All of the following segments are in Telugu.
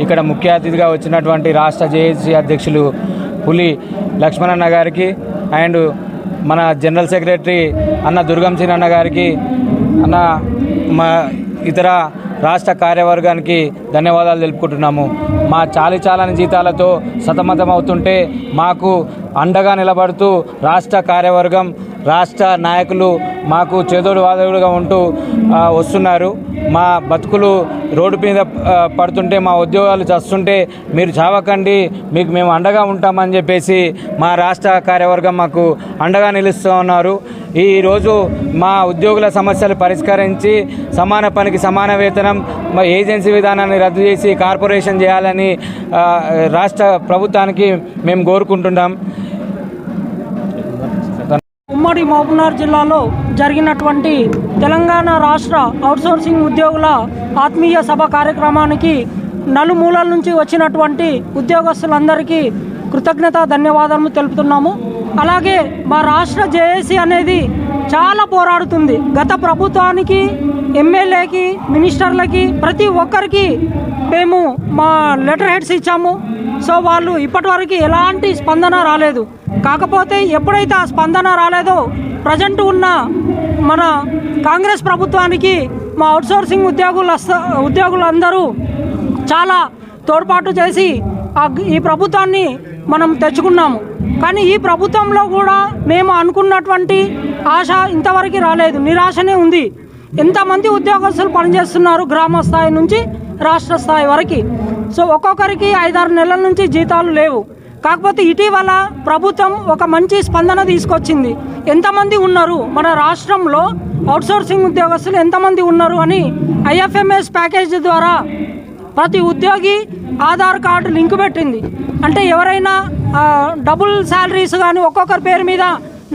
ఇక్కడ ముఖ్య అతిథిగా వచ్చినటువంటి రాష్ట్ర జేఏసీ అధ్యక్షులు పులి లక్ష్మణన్న గారికి అండ్ మన జనరల్ సెక్రటరీ అన్న దుర్గం సింగ్ అన్న గారికి అన్న మా ఇతర రాష్ట్ర కార్యవర్గానికి ధన్యవాదాలు తెలుపుకుంటున్నాము. మా చాలి చాలని జీతాలతో సతమతం అవుతుంటే మాకు అండగా నిలబడుతూ రాష్ట్ర కార్యవర్గం రాష్ట్ర నాయకులు మాకు చేదోడు వాదోడుగా ఉంటూ వస్తున్నారు. మా బతుకులు రోడ్డు మీద పడుతుంటే మా ఉద్యోగాలు చస్తుంటే మీరు చావకండి మీకు మేము అండగా ఉంటామని చెప్పేసి మా రాష్ట్ర కార్యవర్గం మాకు అండగా నిలుస్తూ ఉన్నారు. ఈరోజు మా ఉద్యోగుల సమస్యలు పరిష్కరించి సమాన పనికి సమాన వేతనం మా ఏజెన్సీ విధానాన్ని రద్దు చేసి కార్పొరేషన్ చేయాలని రాష్ట్ర ప్రభుత్వానికి మేము కోరుకుంటున్నాం. ఉమ్మడి మహబూబ్నగర్ జిల్లాలో జరిగినటువంటి తెలంగాణ రాష్ట్ర అవుట్సోర్సింగ్ ఉద్యోగుల ఆత్మీయ సభ కార్యక్రమానికి నలుమూలల నుంచి వచ్చినటువంటి ఉద్యోగస్తులందరికీ కృతజ్ఞత ధన్యవాదాలు తెలుపుతున్నాము. అలాగే మా రాష్ట్ర జేఏసీ అనేది చాలా పోరాడుతుంది. గత ప్రభుత్వానికి ఎమ్మెల్యేకి మినిస్టర్లకి ప్రతి ఒక్కరికి మేము మా లెటర్ హెడ్స్ ఇచ్చాము. సో వాళ్ళు ఇప్పటివరకు ఎలాంటి స్పందన రాలేదు. కాకపోతే ఎప్పుడైతే ఆ స్పందన రాలేదో ప్రజెంట్ ఉన్న మన కాంగ్రెస్ ప్రభుత్వానికి మా అవుట్సోర్సింగ్ ఉద్యోగులు ఉద్యోగులందరూ చాలా తోడ్పాటు చేసి ఈ ప్రభుత్వాన్ని మనం తెచ్చుకున్నాము. కానీ ఈ ప్రభుత్వంలో కూడా మేము అనుకున్నటువంటి ఆశ ఇంతవరకు రాలేదు. నిరాశనే ఉంది. ఎంతమంది ఉద్యోగస్తులు పనిచేస్తున్నారు గ్రామ స్థాయి నుంచి రాష్ట్ర స్థాయి వరకు? సో ఒక్కొక్కరికి ఐదారు నెలల నుంచి జీతాలు లేవు. కాకపోతే ఇటీవల ప్రభుత్వం ఒక మంచి స్పందన తీసుకొచ్చింది. ఎంతమంది ఉన్నారు? మన రాష్ట్రంలో అవుట్సోర్సింగ్ ఉద్యోగస్తులు ఎంతమంది ఉన్నారు అని ఐఎఫ్ఎంఎస్ ప్యాకేజ్ ద్వారా ప్రతి ఉద్యోగి ఆధార్ కార్డు లింక్ పెట్టింది. అంటే ఎవరైనా డబుల్ శాలరీస్ కానీ ఒక్కొక్కరి పేరు మీద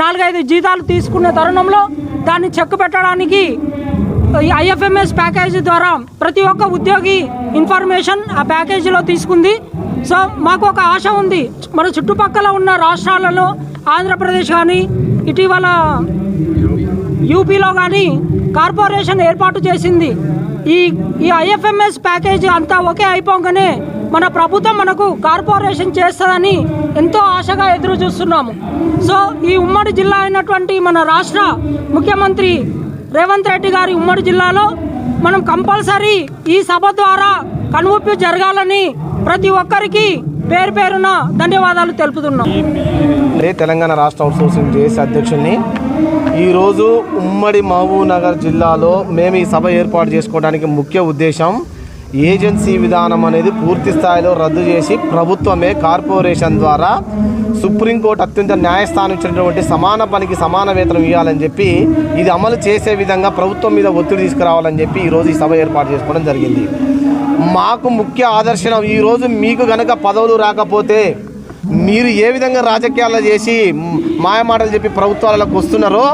నాలుగైదు జీతాలు తీసుకునే తరుణంలో దాన్ని చెక్ పెట్టడానికి ఈ ఐఎఫ్ఎంఎస్ ప్యాకేజీ ద్వారా ప్రతి ఒక్క ఉద్యోగి ఇన్ఫర్మేషన్ ఆ ప్యాకేజీలో తీసుకుంది. సో మాకు ఒక ఆశ ఉంది. మన చుట్టుపక్కల ఉన్న రాష్ట్రాలలో ఆంధ్రప్రదేశ్ కానీ ఇటీవల యూపీలో కానీ కార్పొరేషన్ ఏర్పాటు చేసింది. ఈ ఈ ఐఎఫ్ఎంఎస్ ప్యాకేజీ అంతా ఒకే అయిపోగానే మన ప్రభుత్వం మనకు కార్పొరేషన్ చేస్తుందని ఎంతో ఆశగా ఎదురు చూస్తున్నాము. సో ఈ ఉమ్మడి జిల్లా అయినటువంటి మన రాష్ట్ర ముఖ్యమంత్రి రేవంత్ రెడ్డి గారి ఉమ్మడి జిల్లాలో మనం కంపల్సరీ ఈ సభ ద్వారా కనువిప్పు జరగాలని ప్రతి ఒక్కరికి పేరు పేరున ధన్యవాదాలు తెలుపుతున్నాం. తెలంగాణ రాష్ట్ర అవుట్సోర్సింగ్ జేఏసీ అధ్యక్షుల్ని ఈరోజు ఉమ్మడి మహబూబ్ నగర్ జిల్లాలో మేము ఈ సభ ఏర్పాటు చేసుకోవడానికి ముఖ్య ఉద్దేశం ఏజెన్సీ విధానం అనేది పూర్తి స్థాయిలో రద్దు చేసి ప్రభుత్వమే కార్పొరేషన్ ద్వారా సుప్రీంకోర్టు అత్యంత న్యాయస్థానం ఇచ్చినటువంటి సమాన పనికి సమాన వేతనం ఇవ్వాలని చెప్పి ఇది అమలు చేసే విధంగా ప్రభుత్వం మీద ఒత్తిడి తీసుకురావాలని చెప్పి ఈరోజు ఈ సభ ఏర్పాటు చేసుకోవడం జరిగింది. మాకు ముఖ్య ఆదర్శనం ఈరోజు మీకు గనక పదవులు రాకపోతే మీరు ఏ విధంగా రాజకీయాలు చేసి మాయమాటలు చెప్పి ప్రభుత్వాలకు వస్తున్నారో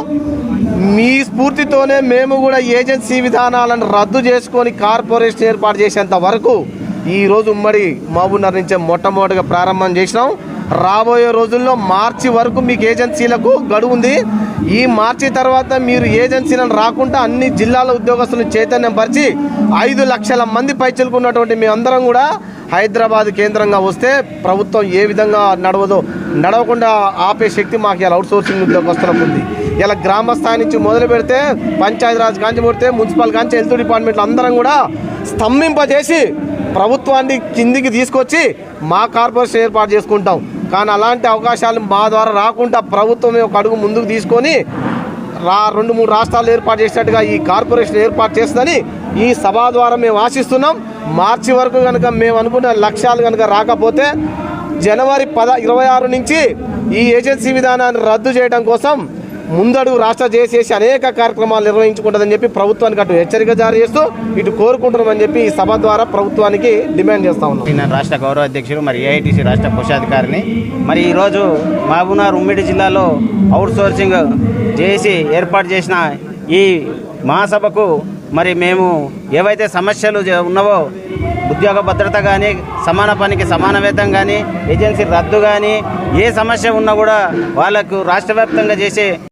మీ స్ఫూర్తితోనే మేము కూడా ఏజెన్సీ విధానాలను రద్దు చేసుకొని కార్పొరేషన్ ఏర్పాటు చేసేంత వరకు ఈరోజు ఉమ్మడి మహబూబ్నగర్ నుంచే మొట్టమొదటిగా ప్రారంభం చేసినాం. రాబోయే రోజుల్లో మార్చి వరకు మీకు ఏజెన్సీలకు గడువు ఉంది. ఈ మార్చి తర్వాత మీరు ఏజెన్సీలను రాకుండా అన్ని జిల్లాల ఉద్యోగస్తులను చైతన్యం పరిచి ఐదు లక్షల మంది పైచలుకున్నటువంటి అందరం కూడా హైదరాబాద్ కేంద్రంగా వస్తే ప్రభుత్వం ఏ విధంగా నడవదో నడవకుండా ఆపే శక్తి మాకు ఇలా అవుట్ సోర్సింగ్ ఉద్యోగస్తులకు ఉంది. ఇలా గ్రామ స్థాయి నుంచి మొదలు పెడితే పంచాయతీరాజ్ కాంచి పెడితే మున్సిపల్ కాంచి హెల్త్ డిపార్ట్మెంట్లు అందరం కూడా స్తంభింపజేసి ప్రభుత్వాన్ని కిందికి తీసుకొచ్చి మా కార్పొరేషన్ ఏర్పాటు చేసుకుంటాం. కానీ అలాంటి అవకాశాలు మా ద్వారా రాకుండా ప్రభుత్వమే ఒక అడుగు ముందుకు తీసుకొని రా రెండు మూడు రాష్ట్రాలు ఏర్పాటు చేసినట్టుగా ఈ కార్పొరేషన్ ఏర్పాటు చేస్తుందని ఈ సభ ద్వారా మేము ఆశిస్తున్నాం. మార్చి వరకు కనుక మేము అనుకున్న లక్ష్యాలు కనుక రాకపోతే జనవరి పద ఇరవై ఆరు నుంచి ఈ ఏజెన్సీ విధానాన్ని రద్దు చేయడం కోసం ముందడుగు రాష్ట్ర చేసేసి అనేక కార్యక్రమాలు నిర్వహించుకుంటుందని చెప్పి ప్రభుత్వానికి అటు హెచ్చరిక జారీ చేస్తూ ఇటు కోరుకుంటున్నామని చెప్పి ఈ సభ ద్వారా ప్రభుత్వానికి డిమాండ్ చేస్తా ఉన్నాం. నేను రాష్ట్ర గౌరవ అధ్యక్షుడు మరి ఏఐటీసీ రాష్ట్ర కోశాధికారిని. మరి ఈరోజు మహబూబ్నగర్ ఉమ్మిడి జిల్లాలో అవుట్ సోర్సింగ్ చేసి ఏర్పాటు చేసిన ఈ మహాసభకు మరి మేము ఏవైతే సమస్యలు ఉన్నావో ఉద్యోగ భద్రత కానీ సమాన పనికి సమాన వేతం కానీ ఏజెన్సీ రద్దు కానీ ఏ సమస్య ఉన్నా కూడా వాళ్ళకు రాష్ట్ర చేసే